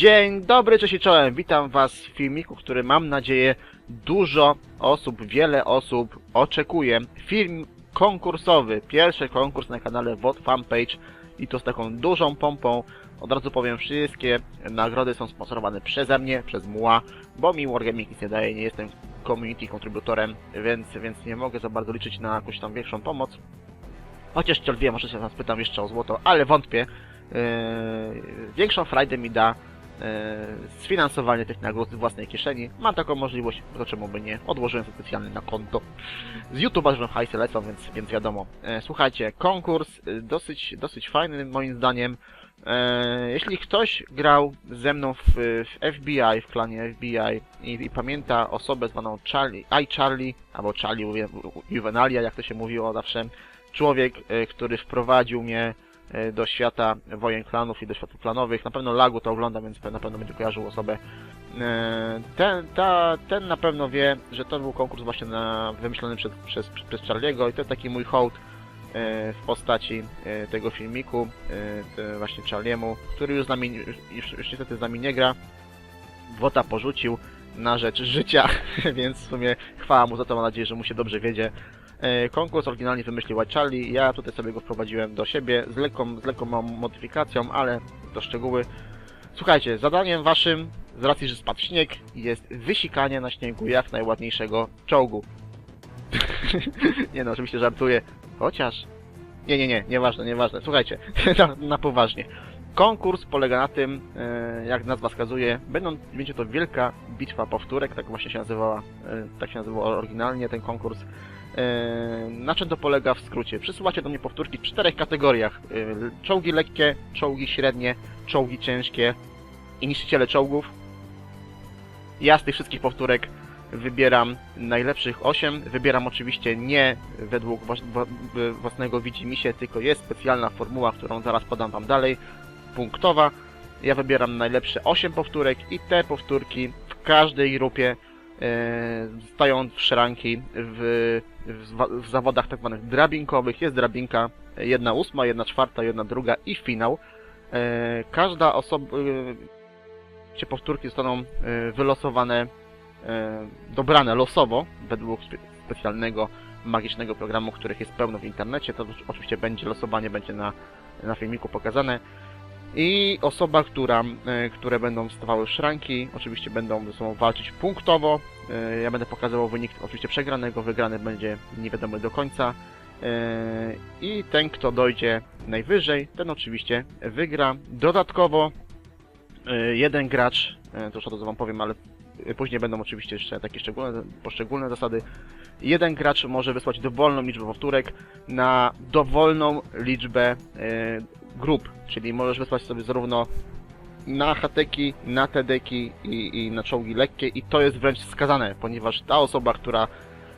Dzień dobry, cześć i czołem. Witam Was w filmiku, który mam nadzieję dużo osób, wiele osób oczekuje. Film konkursowy, pierwszy konkurs na kanale WOT Fanpage i to z taką dużą pompą. Od razu powiem, wszystkie nagrody są sponsorowane przeze mnie, przez MUA, bo mi Wargaming nic nie daje, nie jestem community kontrybutorem, więc, więc nie mogę za bardzo liczyć na jakąś tam większą pomoc. Chociaż wiem, może się was pytam jeszcze o złoto, ale wątpię. Yy, większą frajdę mi da sfinansowanie tych nagród z własnej kieszeni. Mam taką możliwość, to czemu by nie. Odłożyłem sobie specjalnie na konto. Z YouTube'a zresztą hajsy lecą, więc, więc wiadomo. E, Słuchajcie, konkurs y, dosyć, dosyć fajny moim zdaniem. E, Jeśli ktoś grał ze mną w, w FBI, w klanie FBI i, i pamięta osobę zwaną Charlie, I Charlie, albo Charlie Juve- Juvenalia, jak to się mówiło zawsze, człowiek, e, który wprowadził mnie e, do świata wojen klanów i do światów klanowych. Na pewno Lagu to ogląda, więc na pewno będzie kojarzył osobę. E, Ten, ta, ten na pewno wie, że to był konkurs właśnie na, wymyślony przez, przez, przez Charliego i to taki mój hołd e, w postaci e, tego filmiku e, właśnie Charliemu, który już z nami, już, już niestety z nami nie gra. Wota porzucił na rzecz życia, więc w sumie chwała mu za to, mam nadzieję, że mu się dobrze wiedzie. E, Konkurs oryginalnie wymyślił White Charlie, ja tutaj sobie go wprowadziłem do siebie z lekką, z lekką modyfikacją, ale to szczegóły. Słuchajcie, zadaniem waszym, z racji, że spadł śnieg, jest wysikanie na śniegu jak najładniejszego czołgu. nie no, oczywiście żartuję, chociaż... Nie, nie, nie, nieważne, nieważne. Słuchajcie, na, na poważnie. Konkurs polega na tym, e, jak nazwa wskazuje, będą, będzie to wielka bitwa powtórek, tak właśnie się nazywała, e, tak się nazywał oryginalnie ten konkurs. Na czym to polega w skrócie? Przysyłacie do mnie powtórki w czterech kategoriach. Czołgi lekkie, czołgi średnie, czołgi ciężkie i niszczyciele czołgów. Ja z tych wszystkich powtórek wybieram najlepszych 8. Wybieram oczywiście nie według własnego widzimisię, tylko jest specjalna formuła, którą zaraz podam wam dalej, punktowa. Ja wybieram najlepsze 8 powtórek i te powtórki w każdej grupie e, stają w szranki w, w, w zawodach tak zwanych drabinkowych. Jest drabinka jedna ósma, jedna czwarta, jedna druga i finał. E, każda osoba, e, się powtórki zostaną e, wylosowane, dobrane losowo według spe, specjalnego magicznego programu, których jest pełno w internecie. To oczywiście będzie losowanie, będzie na, na filmiku pokazane. I osoba, która, które będą stawały szranki, oczywiście będą ze sobą walczyć punktowo. E, Ja będę pokazywał wynik oczywiście przegranego, wygrany będzie niewiadomy do końca. E, I ten, kto dojdzie najwyżej, ten oczywiście wygra. Dodatkowo e, jeden gracz, to już o to wam powiem, ale później będą oczywiście jeszcze takie szczególne, poszczególne zasady. Jeden gracz może wysłać dowolną liczbę powtórek na dowolną liczbę grup, czyli możesz wysłać sobie zarówno na hateki, na tedeki i, i na czołgi lekkie i to jest wręcz wskazane, ponieważ ta osoba, która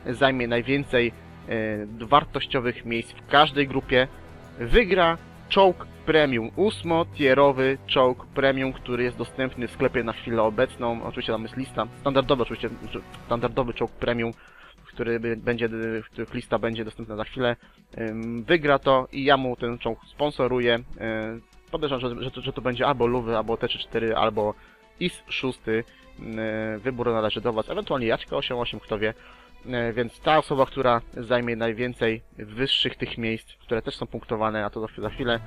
zajmie najwięcej e, wartościowych miejsc w każdej grupie, wygra czołg premium, ósmotierowy czołg premium, który jest dostępny w sklepie na chwilę obecną. Oczywiście tam jest lista, standardowy oczywiście, standardowy czołg premium, który będzie, których lista będzie dostępna za chwilę. Wygra to i ja mu ten czołg sponsoruję. Podejrzewam, że, że, to, że to będzie albo Luwy, albo T34, albo IS-6. Yy, Wybór należy do Was, ewentualnie Jaćka 88, kto wie. Yy, Więc ta osoba, która zajmie najwięcej wyższych tych miejsc, które też są punktowane, a to za, chwilę,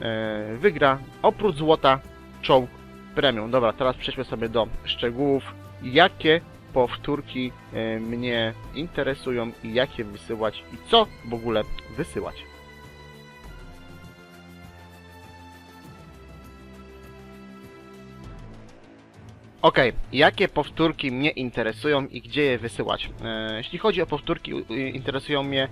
yy, wygra. Oprócz złota, czołg premium. Dobra, teraz przejdźmy sobie do szczegółów. Jakie powtórki e, mnie interesują i jak je wysyłać i co w ogóle wysyłać. Okej, jakie powtórki mnie interesują i gdzie je wysyłać? E, jeśli chodzi o powtórki, interesują mnie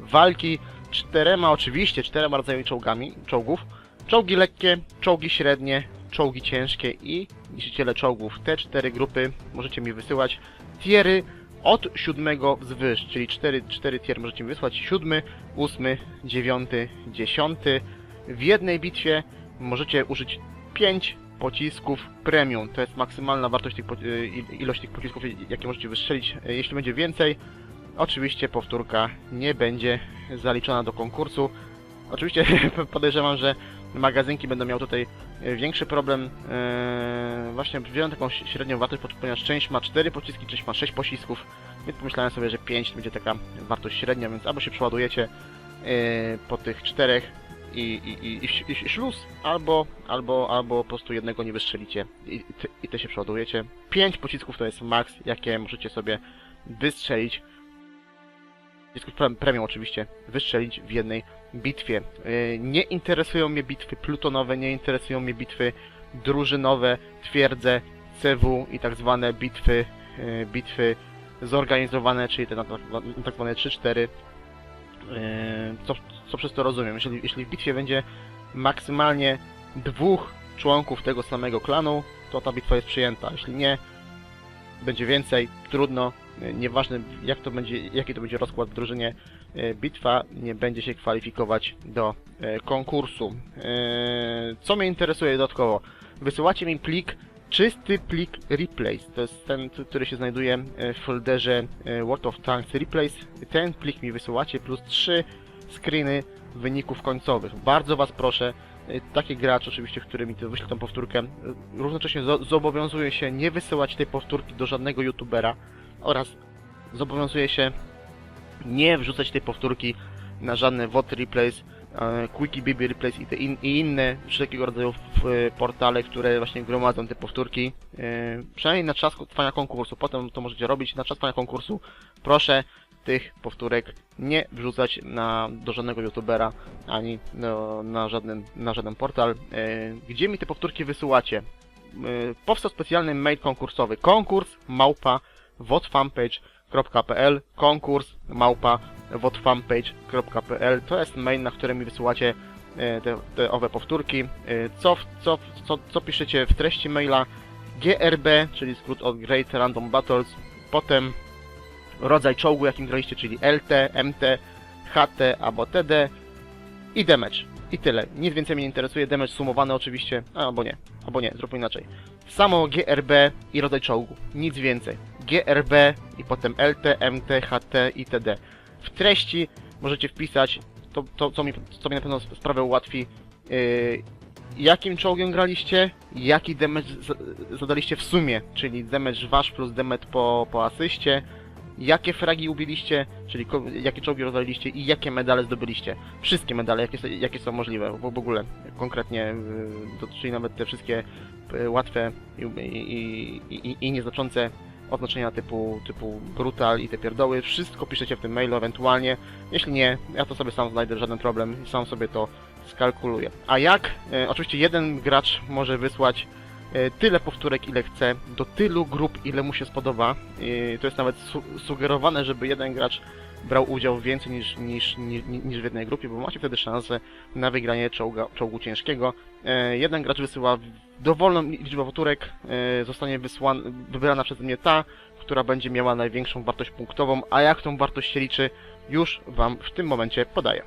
walki czterema, oczywiście czterema rodzajami czołgami, czołgów. Czołgi lekkie, czołgi średnie, czołgi ciężkie i niszczyciele czołgów. Te cztery grupy możecie mi wysyłać. Tiery od siódmego wzwyż, czyli cztery, cztery tier możecie mi wysłać. Siódmy, ósmy, dziewiąty, dziesiąty. W jednej bitwie możecie użyć pięć pocisków premium. To jest maksymalna wartość tych, y, il- ilość tych pocisków, jakie możecie wystrzelić. Y, Jeśli będzie więcej, oczywiście powtórka nie będzie zaliczona do konkursu. Oczywiście podejrzewam, że magazynki będą miały tutaj e, większy problem. Właśnie wziąłem taką średnią wartość, ponieważ część ma 4 pociski, część ma 6 pocisków, więc pomyślałem sobie, że 5 to będzie taka wartość średnia, więc albo się przeładujecie po tych czterech i, i, i, i, śluz, albo, albo, albo po prostu jednego nie wystrzelicie i, i, te się przeładujecie. 5 pocisków to jest maks, jakie możecie sobie wystrzelić. Pocisków pre- premium oczywiście, wystrzelić w jednej bitwie. Yy, Nie interesują mnie bitwy plutonowe, nie interesują mnie bitwy drużynowe, twierdze, CW i tak zwane bitwy, yy, bitwy zorganizowane, czyli te na tak zwane 3-4. Yy, Co, co przez to rozumiem? Jeśli, jeśli w bitwie będzie maksymalnie dwóch członków tego samego klanu, to ta bitwa jest przyjęta. Jeśli nie, będzie więcej, trudno, yy, nieważne jak to będzie, jaki to będzie rozkład w drużynie, e, bitwa nie będzie się kwalifikować do konkursu. Co mnie interesuje dodatkowo? Wysyłacie mi plik, czysty plik replays. To jest ten, który się znajduje e, w folderze e, World of Tanks Replays. Ten plik mi wysyłacie plus trzy screeny wyników końcowych. Bardzo Was proszę, e, taki gracz oczywiście, który mi wyśle tą powtórkę, równocześnie zo- zobowiązuje się nie wysyłać tej powtórki do żadnego youtubera oraz zobowiązuje się nie wrzucać tej powtórki na żadne VOD replays, Quickie BB replays i, te in, i inne wszelkiego rodzaju e, portale, które właśnie gromadzą te powtórki. E, Przynajmniej na czas trwania konkursu, potem to możecie robić. Na czas trwania konkursu proszę tych powtórek nie wrzucać na, do żadnego youtubera ani no, na, żaden, na żaden portal. E, Gdzie mi te powtórki wysyłacie? E, Powstał specjalny mail konkursowy. Konkurs małpa wotfanpage.pl konkurs małpa wotfanpage.pl to jest mail, na którym wysyłacie e, te, te owe powtórki. E, Co, co, co, co piszecie w treści maila? GRB, czyli skrót od Great Random Battles, potem rodzaj czołgu, jakim graliście, czyli LT, MT, HT albo TD i damage. I tyle. Nic więcej mnie nie interesuje. Damage sumowany oczywiście, albo nie. Albo nie, zróbmy inaczej. Samo GRB i rodzaj czołgu. Nic więcej. GRB i potem LT, MT, HT i TD. W treści możecie wpisać to, to co, mi, co mi na pewno sprawę ułatwi. Yy, jakim czołgiem graliście, jaki damage zadaliście w sumie, czyli damage wasz plus damage po, po asyście, jakie fragi ubiliście, czyli jakie czołgi rozwaliliście i jakie medale zdobyliście. Wszystkie medale, jakie, jakie są możliwe w, w ogóle, konkretnie, yy, to, czyli nawet te wszystkie yy, łatwe i, i, i, i nieznaczące oznaczenia typu, typu brutal i te pierdoły, wszystko piszecie w tym mailu ewentualnie. Jeśli nie, ja to sobie sam znajdę, żaden problem, sam sobie to skalkuluję. A jak? E, oczywiście jeden gracz może wysłać e, tyle powtórek, ile chce, do tylu grup, ile mu się spodoba. E, to jest nawet su sugerowane, żeby jeden gracz brał udział więcej niż, niż, niż, w jednej grupie, bo macie wtedy szansę na wygranie czołga, czołgu ciężkiego. E, jeden gracz wysyła dowolną liczbę powtórek, e, zostanie wysłana, wybrana przeze mnie ta, która będzie miała największą wartość punktową, a jak tą wartość się liczy, już Wam w tym momencie podaję.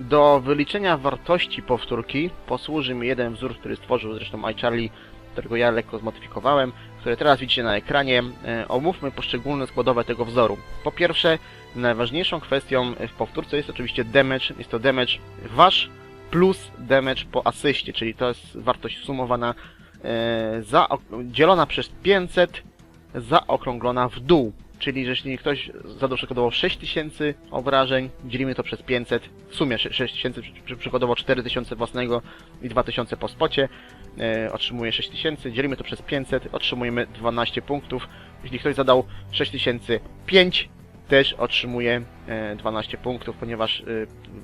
Do wyliczenia wartości powtórki posłuży mi jeden wzór, który stworzył zresztą iCharlie, którego ja lekko zmodyfikowałem, który teraz widzicie na ekranie. E, Omówmy poszczególne składowe tego wzoru. Po pierwsze, najważniejszą kwestią w powtórce jest oczywiście damage. Jest to damage wasz plus damage po asyście, czyli to jest wartość sumowana, e, za, dzielona przez 500, zaokrąglona w dół. Czyli jeśli ktoś przykładowo 6000 obrażeń, dzielimy to przez 500, w sumie 6000, przy- przy- przykładowo 4000 własnego i 2000 po spocie, e, otrzymuje 6000, dzielimy to przez 500, otrzymujemy 12 punktów. Jeśli ktoś zadał 6005, też otrzymuje e, 12 punktów, ponieważ e,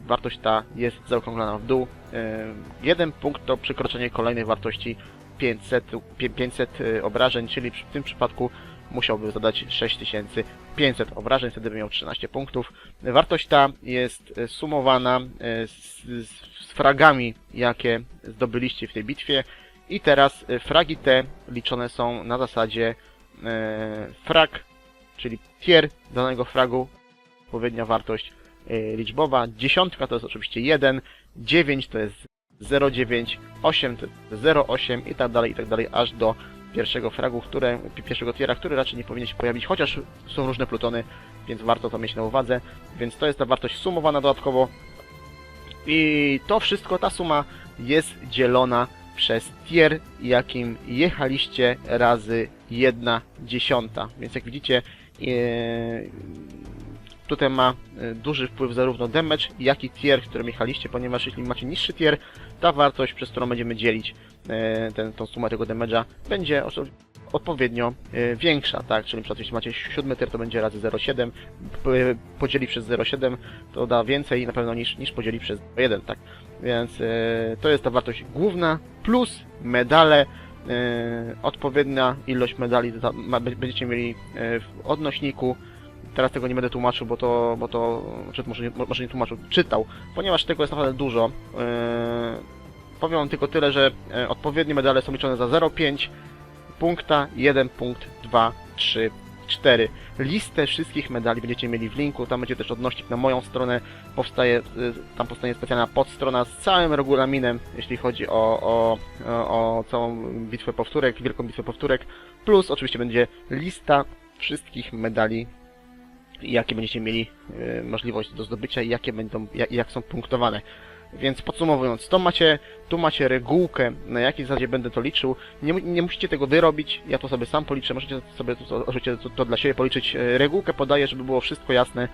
wartość ta jest zaokrąglona w dół. E, jeden punkt to przekroczenie kolejnej wartości 500, pie- 500 e, obrażeń, czyli w tym przypadku musiałby zadać 6500 obrażeń, wtedy by miał 13 punktów. Wartość ta jest e, sumowana e, z, z, fragami, jakie zdobyliście w tej bitwie i teraz e, fragi te liczone są na zasadzie e, frag, czyli tier danego fragu, odpowiednia wartość e, liczbowa. Dziesiątka to jest oczywiście 1, 9 to jest 0,9, 8 to jest 0,8 i tak dalej, i tak dalej, aż do pierwszego fragu, które, pi- pierwszego tiera, który raczej nie powinien się pojawić, chociaż są różne plutony, więc warto to mieć na uwadze. Więc to jest ta wartość sumowana dodatkowo. I to wszystko, ta suma jest dzielona przez tier, jakim jechaliście razy 1 dziesiąta. Więc jak widzicie, e, tutaj ma e, duży wpływ zarówno damage, jak i tier, którym jechaliście, ponieważ jeśli macie niższy tier, ta wartość, przez którą będziemy dzielić e, ten, tą sumę tego damage'a, będzie odpowiednio e, większa, tak? Czyli przykład jeśli macie 7 tier, to będzie razy 0,7, p- podzieli przez 0,7, to da więcej na pewno niż, niż podzieli przez 1, tak? Więc to jest ta wartość główna, plus medale, odpowiednia ilość medali będziecie mieli w odnośniku. Teraz tego nie będę tłumaczył, bo to, bo to czy może, nie, może nie tłumaczył, czytał, ponieważ tego jest naprawdę dużo. E, powiem wam tylko tyle, że e, odpowiednie medale są liczone za 0,5 punkta, 1 punkt, 2, 3, 4. Listę wszystkich medali będziecie mieli w linku, tam będzie też odnośnik na moją stronę, powstaje, y, tam powstanie specjalna podstrona z całym regulaminem, jeśli chodzi o, o, o całą bitwę powtórek, wielką bitwę powtórek, plus oczywiście będzie lista wszystkich medali, jakie będziecie mieli y, możliwość do zdobycia i jakie będą, jak, jak są punktowane. Więc podsumowując, to macie, tu macie regułkę, na jakiej zasadzie będę to liczył. Nie, nie musicie tego wyrobić, ja to sobie sam policzę, możecie sobie to, to, to dla siebie policzyć. E, Regułkę podaję, żeby było wszystko jasne, e,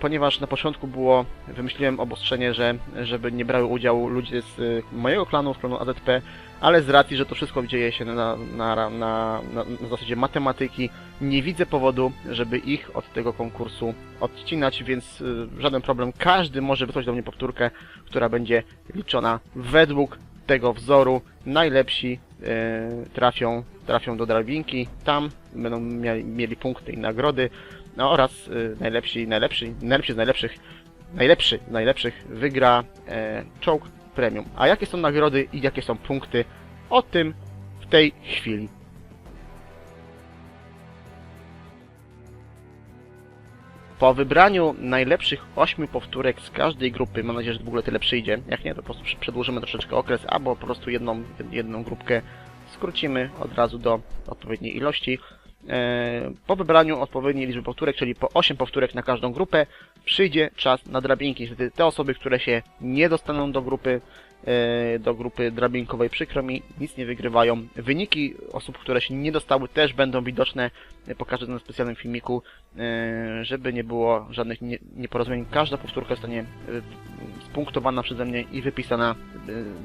ponieważ na początku było, wymyśliłem obostrzenie, że żeby nie brały udziału ludzie z e, mojego klanu, z klanu AZP, ale z racji, że to wszystko dzieje się na, na, na, na, zasadzie matematyki, nie widzę powodu, żeby ich od tego konkursu odcinać, więc y, żaden problem. Każdy może wysłać do mnie powtórkę, która będzie liczona według tego wzoru. Najlepsi trafią, trafią do drabinki, tam będą mieli punkty i nagrody, no oraz y, najlepsi, najlepszy, najlepszy z najlepszych, najlepszy z najlepszych wygra e, czołg premium. A jakie są nagrody i jakie są punkty? O tym w tej chwili. Po wybraniu najlepszych 8 powtórek z każdej grupy, mam nadzieję, że w ogóle tyle przyjdzie. Jak nie, to po prostu przedłużymy troszeczkę okres, albo po prostu jedną, jedną grupkę skrócimy od razu do odpowiedniej ilości. E, Po wybraniu odpowiedniej liczby powtórek, czyli po 8 powtórek na każdą grupę, przyjdzie czas na drabinki. Niestety te osoby, które się nie dostaną do grupy, e, do grupy drabinkowej, przykro mi, nic nie wygrywają. Wyniki osób, które się nie dostały też będą widoczne, pokażę to na specjalnym filmiku, e, żeby nie było żadnych nie- nieporozumień. Każda powtórka zostanie spunktowana przeze mnie i wypisana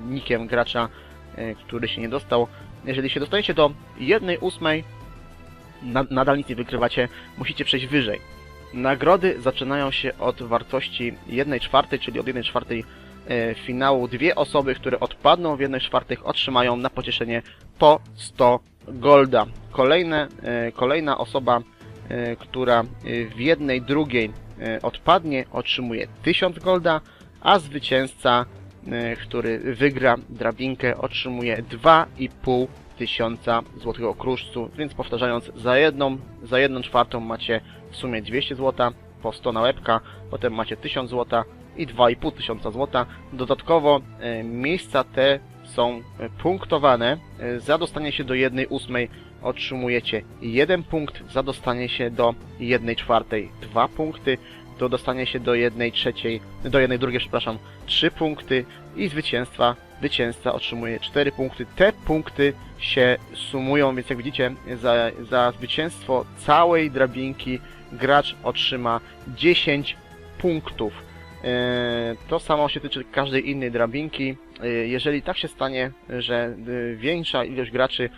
nikiem gracza, który się nie dostał. Jeżeli się dostaniecie do jednej ósmej, na- nadal nic nie wygrywacie, musicie przejść wyżej. Nagrody zaczynają się od wartości 1 czwartej, czyli od 1 czwartej e, finału. Dwie osoby, które odpadną w 1 czwartych otrzymają na pocieszenie po 100 golda. Kolejne, e, kolejna osoba, e, która w jednej drugiej odpadnie, otrzymuje 1000 golda, a zwycięzca, który wygra drabinkę, otrzymuje 2,5 tysiąca złotego kruszcu, więc powtarzając, za jedną, za jedną czwartą macie w sumie 200 zł, po 100 na łebka, potem macie 1000 zł i 2,5 tysiąca złota. Dodatkowo e, miejsca te są e, punktowane. E, za dostanie się do 1 ósmej otrzymujecie 1 punkt, za dostanie się do 1 czwartej 2 punkty, do dostania się do 1 trzeciej, do 1 drugiej, przepraszam, 3 punkty i zwycięstwa zwycięzca otrzymuje 4 punkty. Te punkty się sumują, więc jak widzicie, za, za zwycięstwo całej drabinki gracz otrzyma 10 punktów. E, To samo się tyczy każdej innej drabinki. E, Jeżeli tak się stanie, że e, większa ilość graczy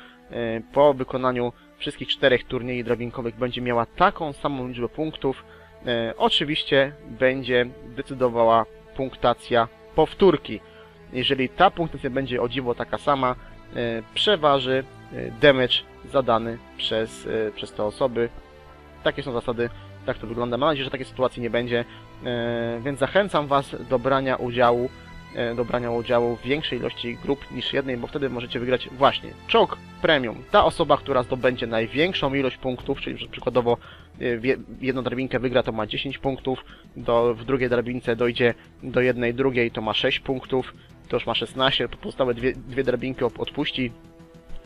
po wykonaniu wszystkich czterech turniejów drabinkowych będzie miała taką samą liczbę punktów, oczywiście będzie decydowała punktacja powtórki. Jeżeli ta punktacja będzie o dziwo taka sama, e, przeważy e, damage zadany przez, e, przez te osoby. Takie są zasady, tak to wygląda. Mam nadzieję, że takiej sytuacji nie będzie, więc zachęcam Was do brania udziału do brania udziału w większej ilości grup niż jednej, bo wtedy możecie wygrać właśnie czołg premium. Ta osoba, która zdobędzie największą ilość punktów, czyli przykładowo jedną drabinkę wygra, to ma 10 punktów, do, w drugiej drabince dojdzie do jednej drugiej, to ma 6 punktów, to już ma 16, pozostałe dwie, dwie drabinki odpuści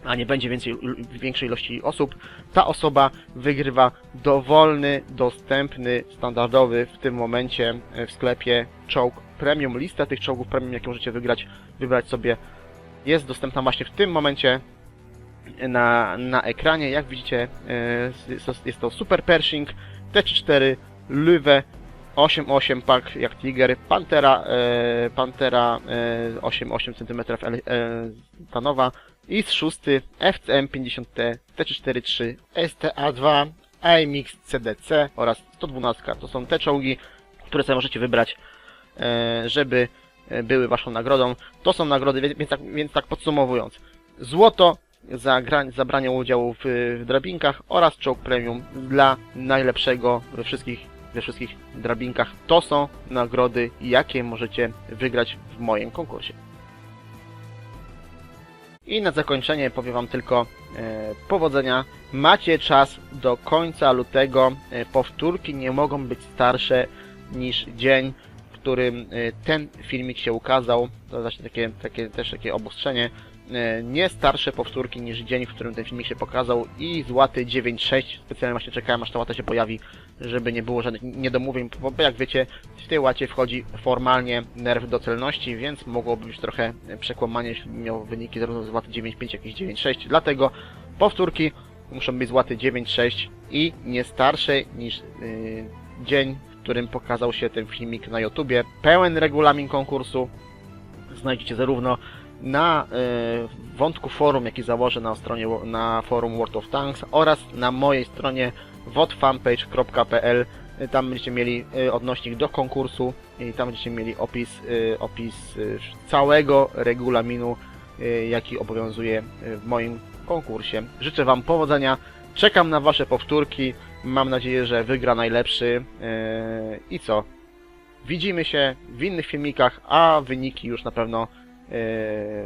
a nie będzie więcej, większej ilości osób, ta osoba wygrywa dowolny, dostępny, standardowy w tym momencie e, w sklepie czołg premium. Lista tych czołgów premium, jakie możecie wygrać, wybrać sobie, jest dostępna właśnie w tym momencie na, na ekranie. Jak widzicie, e, jest to, Super Pershing, T4, Lüwe, 8,8 pak jak Tiger, Pantera, e, Pantera e, 8,8 cm e, stanowa i z szósty FCM 50T, T43, STA2, AMX CDC oraz 112. To są te czołgi, które sobie możecie wybrać, e, żeby e, były waszą nagrodą. To są nagrody, więc- tak, więc tak podsumowując. Złoto za, gra, za branie udziału w, w drabinkach oraz czołg premium dla najlepszego we wszystkich, we wszystkich drabinkach. To są nagrody, jakie możecie wygrać w moim konkursie. I na zakończenie powiem Wam tylko e, powodzenia. Macie czas do końca lutego. E, powtórki nie mogą być starsze niż dzień, w którym e, ten filmik się ukazał. To właśnie takie, takie też takie obostrzenie. E, nie starsze powtórki niż dzień, w którym ten filmik się pokazał i z łaty 9.6. Specjalnie właśnie czekałem aż ta łata się pojawi, żeby nie było żadnych niedomówień, bo jak wiecie, w tej łacie wchodzi formalnie nerw do celności, więc mogłoby być trochę przekłamanie, jeśli miał wyniki zarówno z łaty 9.5 jak i 9.6. Dlatego powtórki muszą być z łaty 9.6 i nie starsze niż yy, dzień, w którym pokazał się ten filmik na YouTubie. Pełen regulamin konkursu znajdziecie zarówno na y, wątku forum, jaki założę na stronie na forum World of Tanks oraz na mojej stronie wotfanpage.pl. Tam będziecie mieli y, odnośnik do konkursu i tam będziecie mieli opis, y, opis całego regulaminu, jaki obowiązuje w moim konkursie. Życzę Wam powodzenia, czekam na Wasze powtórki, mam nadzieję, że wygra najlepszy i co? Widzimy się w innych filmikach, a wyniki już na pewno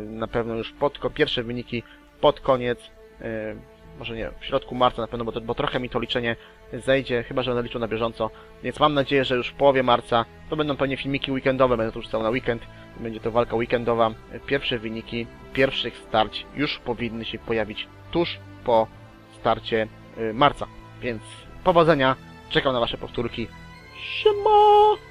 na pewno już pod, pierwsze wyniki pod koniec, yy, może nie, w środku marca na pewno, bo, to, bo trochę mi to liczenie zejdzie, chyba że będę liczył na bieżąco, więc mam nadzieję, że już w połowie marca to będą pewnie filmiki weekendowe, będę to cały na weekend, będzie to walka weekendowa, pierwsze wyniki pierwszych starć już powinny się pojawić tuż po starcie yy, marca, więc powodzenia, czekam na Wasze powtórki, siema!